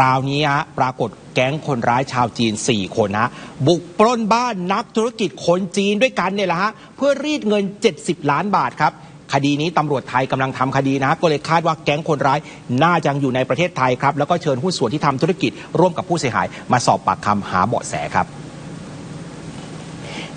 ราวนี้ฮะปรากฏแก๊งคนร้ายชาวจีน 4 คนนะบุกปล้นบ้านนักธุรกิจคนจีนด้วยกันเนี่ยแหละฮะเพื่อรีดเงิน 70 ล้านบาทครับคดีนี้ตำรวจไทยกำลังทำคดีนะฮะก็เลยคาดว่าแก๊งคนร้ายน่าจะยังอยู่ในประเทศไทยครับ แล้วก็เชิญหุ้นส่วนที่ทำธุรกิจร่วมกับผู้เสียหาย มาสอบปากคำหาเบาะแสครับ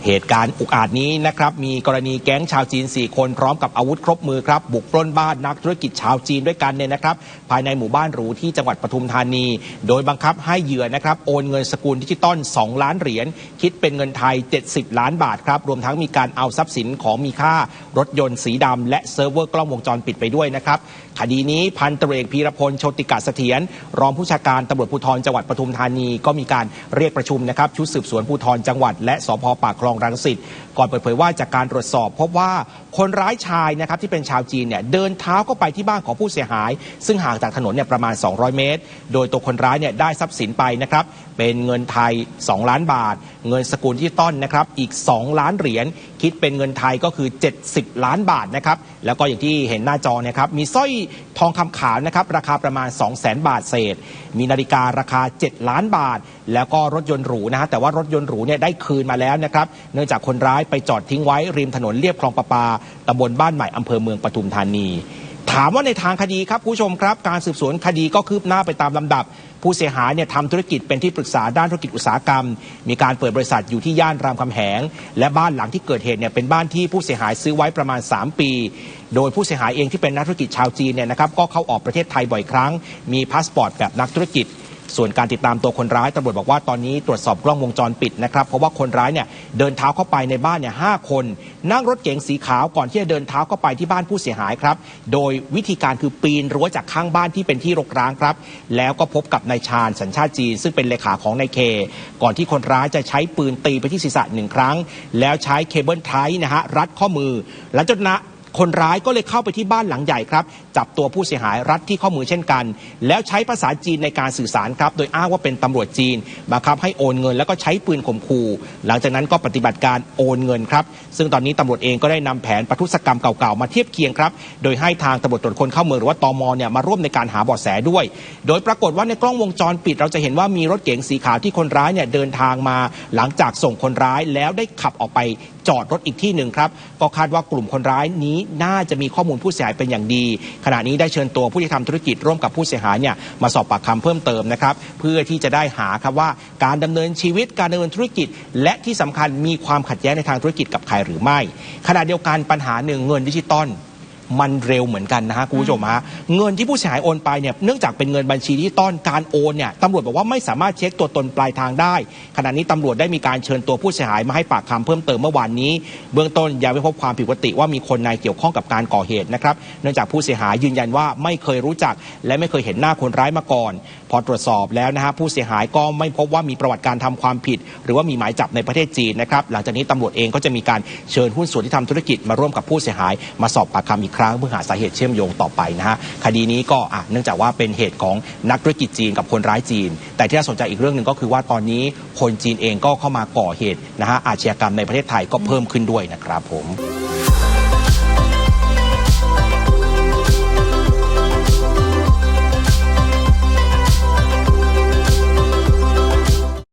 เหตุการณ์อุกอาจนี้นะครับมีกรณีแก๊งชาวจีน 4 คนพร้อมกับอาวุธครบมือครับบุกปล้นบ้านนักธุรกิจชาวจีนด้วยกันเนี่ยนะครับ ภายในหมู่บ้านหรูที่จังหวัดปทุมธานี โดยบังคับให้เหยื่อนะครับโอนเงินสกุลดิจิตอล 2 ล้านเหรียญคิดเป็นเงินไทย 70 ล้านบาทครับรวมทั้งมีการเอาทรัพย์สินของมีค่ารถยนต์สีดำและเซิร์ฟเวอร์กล้องวงจรปิดไปด้วยนะครับคดีนี้พันตรเอกพีรพลโชติกาเสถียรรองผู้ชาการตำรวจภูธรจังหวัดปทุมธานี ก็มีการเรียกประชุมนะครับชุดสืบสวนภูธรจังหวัดและสพปากคลองรังสิต ก่อนเปิดเผยว่าจากการตรวจสอบพบว่าคนร้ายชายนะครับที่เป็นชาวจีนเนี่ยเดินเท้าเข้าไปที่บ้านของผู้เสียหาย ซึ่งห่างจากถนนเนี่ยประมาณ 200 เมตร โดยตัวคนร้ายเนี่ยได้ทรัพย์สินไปนะครับเป็นเงินไทย 2 ล้านบาท เงินสกุลดิจิตอลนะครับอีก 2 ล้านเหรียญคิดเป็นเงินไทยก็คือ 70 ล้านบาทนะครับแล้วก็อย่างที่เห็นหน้าจอเนะครับมีสร้อยทองคำขาวนะครับราคาประมาณ 2 0 0 0 0 0 บาทเศษ มีนาฬิการาคา 7 ล้านบาท แล้วก็รถยนต์หรูนะฮะแต่ว่ารถยนต์หรูเนี่ยได้คืนมาแล้วนะครับเนื่องจากคนร้ายไปจอดทิ้งไว้ริมถนนเลียบคลองประปาตำบลบ้านใหม่อำเภอเมืองปทุมธานี ถามว่าในทางคดีครับคุณผู้ชมครับ การสืบสวนคดีก็คืบหน้าไปตามลำดับ ผู้เสียหายเนี่ยทำธุรกิจเป็นที่ปรึกษาด้านธุรกิจอุตสาหกรรม มีการเปิดบริษัทอยู่ที่ย่านรามคำแหง และบ้านหลังที่เกิดเหตุเนี่ยเป็นบ้านที่ผู้เสียหายซื้อไว้ประมาณ 3 ปี โดยผู้เสียหายเองที่เป็นนักธุรกิจชาวจีนเนี่ยนะครับก็เข้าออกประเทศไทยบ่อยครั้ง มีพาสปอร์ตแบบนักธุรกิจ ส่วนการติดตามตัวคนร้ายตำรวจบอกว่าตอนนี้ตรวจสอบกล้องวงจรปิดนะครับเพราะว่าคนร้ายเนี่ยเดินเท้าเข้าไปในบ้านเนี่ยห้าคน นั่งรถเก๋งสีขาวก่อนที่จะเดินเท้าเข้าไปที่บ้านผู้เสียหายครับ โดยวิธีการคือปีนรั้วจากข้างบ้านที่เป็นที่รกร้างครับ แล้วก็พบกับนายชาญสัญชาติจีน ซึ่งเป็นเลขาของนายเค ก่อนที่คนร้ายจะใช้ปืนตีไปที่ศีรษะหนึ่งครั้ง แล้วใช้เคเบิลไทท์นะฮะรัดข้อมือหลังจากนั้น คนร้ายก็เลยเข้าไปที่บ้านหลังใหญ่ครับ จับตัวผู้เสียหายรัดที่ข้อมือเช่นกัน แล้วใช้ภาษาจีนในการสื่อสารครับ โดยอ้างว่าเป็นตำรวจจีนบังคับให้โอนเงินแล้วก็ใช้ปืนข่มขู่ หลังจากนั้นก็ปฏิบัติการโอนเงินครับ ซึ่งตอนนี้ตำรวจเองก็ได้นำแผนประทุศกรรมเก่าๆมาเทียบเคียงครับ โดยให้ทางตำรวจตรวจคนเข้าเมืองหรือว่าตมเนี่ยมาร่วมในการหาเบาะแสด้วย โดยปรากฏว่าในกล้องวงจรปิด เราจะเห็นว่ามีรถเก๋งสีขาวที่คนร้ายเนี่ยเดินทางมา หลังจากส่งคนร้ายแล้วได้ขับออกไป จอดรถอีกที่หนึ่งครับ ก็คาดว่ากลุ่มคนร้ายนี้น่าจะมีข้อมูลผู้เสียหายเป็นอย่างดี ขณะนี้ได้เชิญตัวผู้ที่ทำธุรกิจร่วมกับผู้เสียหายเนี่ยมาสอบปากคำเพิ่มเติมนะครับ เพื่อที่จะได้หาครับว่าการดำเนินชีวิตการดำเนินธุรกิจ และที่สำคัญมีความขัดแย้งในทางธุรกิจกับใครหรือไม่ ขณะเดียวกันปัญหาหนึ่งเงินดิจิตอล มันเร็วเหมือนกันนะฮะคุณผู้ชมฮะเงินที่ผู้เสียหายโอนไปเนี่ยเนื่องจากเป็นเงินบัญชีดิจิตอลการโอนเนี่ยตำรวจบอกว่าไม่สามารถเช็คตัวตนปลายทางได้ ขณะนี้ตำรวจได้มีการเชิญตัวผู้เสียหายมาให้ปากคำเพิ่มเติมเมื่อวานนี้ เบื้องต้นยังไม่พบความผิดปกติว่ามีคนในเกี่ยวข้องกับการก่อเหตุนะครับเนื่องจากผู้เสียหายยืนยันว่าไม่เคยรู้จัก และไม่เคยเห็นหน้าคนร้ายมาก่อน พอตรวจสอบแล้วนะฮะผู้เสียหายก็ไม่พบว่ามีประวัติการทำความผิด หรือว่ามีหมายจับในประเทศจีนนะครับหลังจากนี้ตำรวจเองก็จะมีการเชิญหุ้นส่วนที่ทำธุรกิจมาร่วมกับผู้เสียหายมาสอบปากคำอีกครั้งเพื่อหาสาเหตุเชื่อมโยงต่อไปนะฮะคดีนี้ก็เนื่องจากว่าเป็นเหตุของนักธุรกิจจีนกับคนร้ายจีน แต่ที่น่าสนใจอีกเรื่องหนึ่งก็คือว่าตอนนี้คนจีนเองก็เข้ามาก่อเหตุนะฮะอาชญากรรมในประเทศไทยก็เพิ่มขึ้นด้วยนะครับผม